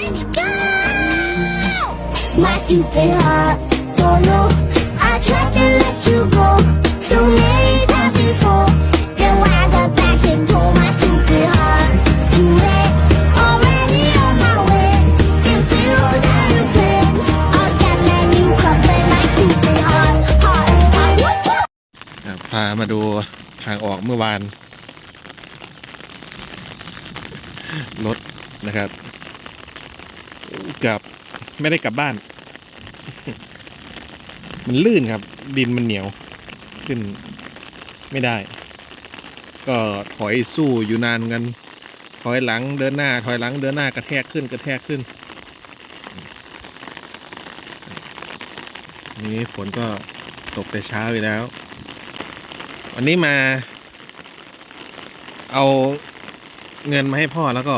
Let's go! My stupid heart don't know. I tried to let you go so many times before. Then why the passion pull my stupid heart? Too late, already on my way. If you got your friends, again then you come play my stupid heart, heart, heart. พามาดูทางออกเมื่อวานรถนะครับ เกับไม่ได้กลับบ้าน มันลื่นครับ ดินมันเหนียว ขึ้นไม่ได้ ก็ถอยสู้อยู่นานเหมือนกัน ถอยหลังเดินหน้า ถอยหลังเดินหน้ากระแทกขึ้นกระแทกขึ้น นี้ฝนก็ตกแต่เช้าอยู่แล้ว วันนี้มา เอาเงินมาให้พ่อแล้วก็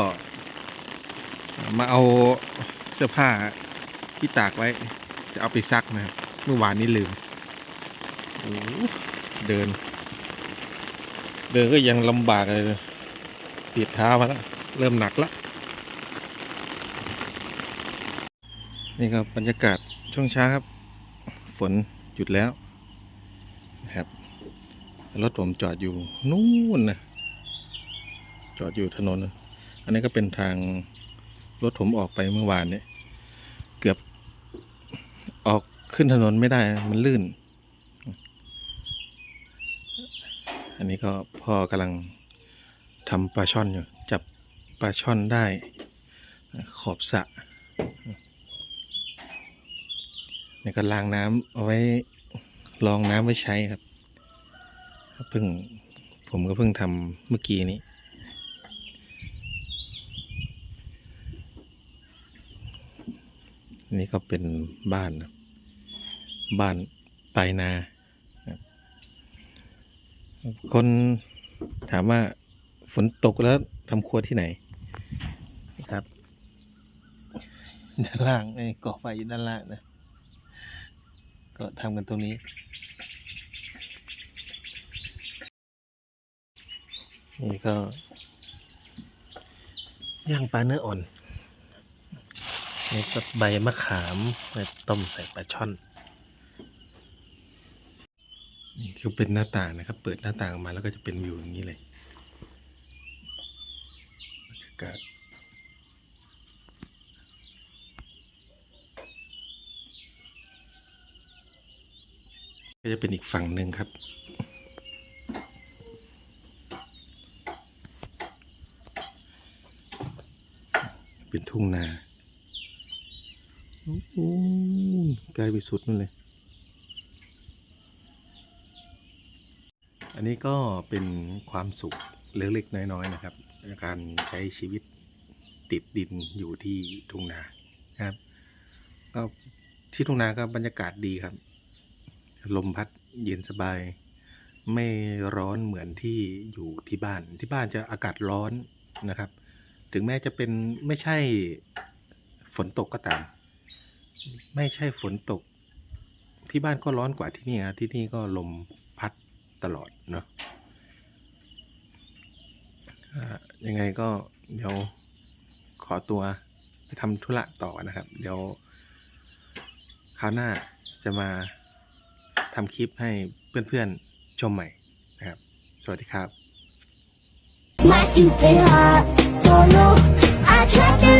มาเอาเสื้อผ้าที่ตากไว้ จะเอาไปซักนะครับ เมื่อวานนี้ลืมโอ้เดิน เดินก็ยังลำบากเลยติดเท้ามาแล้วเริ่มหนักแล้วนี่ครับบรรยากาศช่วงเช้าครับ ฝนหยุดแล้วนะครับรถผมจอดอยู่นู่นนะจอดอยู่ถนน อันนี้ก็เป็นทาง รถผมออกไปเมื่อวานเนี่ย เกือบออกขึ้นถนนไม่ได้มันลื่น อันนี้ก็พ่อกำลังทำปลาช่อนอยู่ จับปลาช่อนได้ ขอบสะนี่ก็ล้างน้ำเอาไว้รองน้ำไว้ใช้ครับเพิ่งผมก็เพิ่งทำเมื่อกี้นี้ นี่ก็เป็นบ้านนะบ้านปลายนาครับคนถามว่าฝนตกแล้วทำครัวที่ไหนครับด้านล่างไอ้ก่อไฟอยู่ด้านล่างนะ ก็ทำกันตรงนี้ นี่ก็ย่างปลาเนื้ออ่อน นี่ก็ใบมะขามไปต้มใส่ปลาช่อน นี่คือเป็นหน้าต่างนะครับ เปิดหน้าต่างออกมาแล้วก็จะเป็นวิวอย่างนี้เลยบรรยากาศก็จะเป็นอีกฝั่งหนึ่งครับเป็นทุ่งนา โอ้โหไกลไปสุดนู่นเลย อันนี้ก็เป็นความสุขเล็กๆน้อยๆนะครับ การใช้ชีวิตติดดินอยู่ที่ทุ่งนานะครับ ก็ที่ทุ่งนาก็บรรยากาศดีครับ ลมพัดเย็นสบาย ไม่ร้อนเหมือนที่อยู่ที่บ้าน ที่บ้านจะอากาศร้อนนะครับ ถึงแม้จะเป็นไม่ใช่ฝนตกก็ตาม ไม่ใช่ฝนตก ที่บ้านก็ร้อนกว่าที่นี่ครับที่นี่ก็ลมพัดตลอดเนาะยังไงก็เดี๋ยวขอตัวไปทำธุระต่อนะครับ เดี๋ยวคราวหน้าจะมาทำคลิปให้เพื่อนๆชมใหม่นะครับ สวัสดีครับ My stupid heart don't know. I tried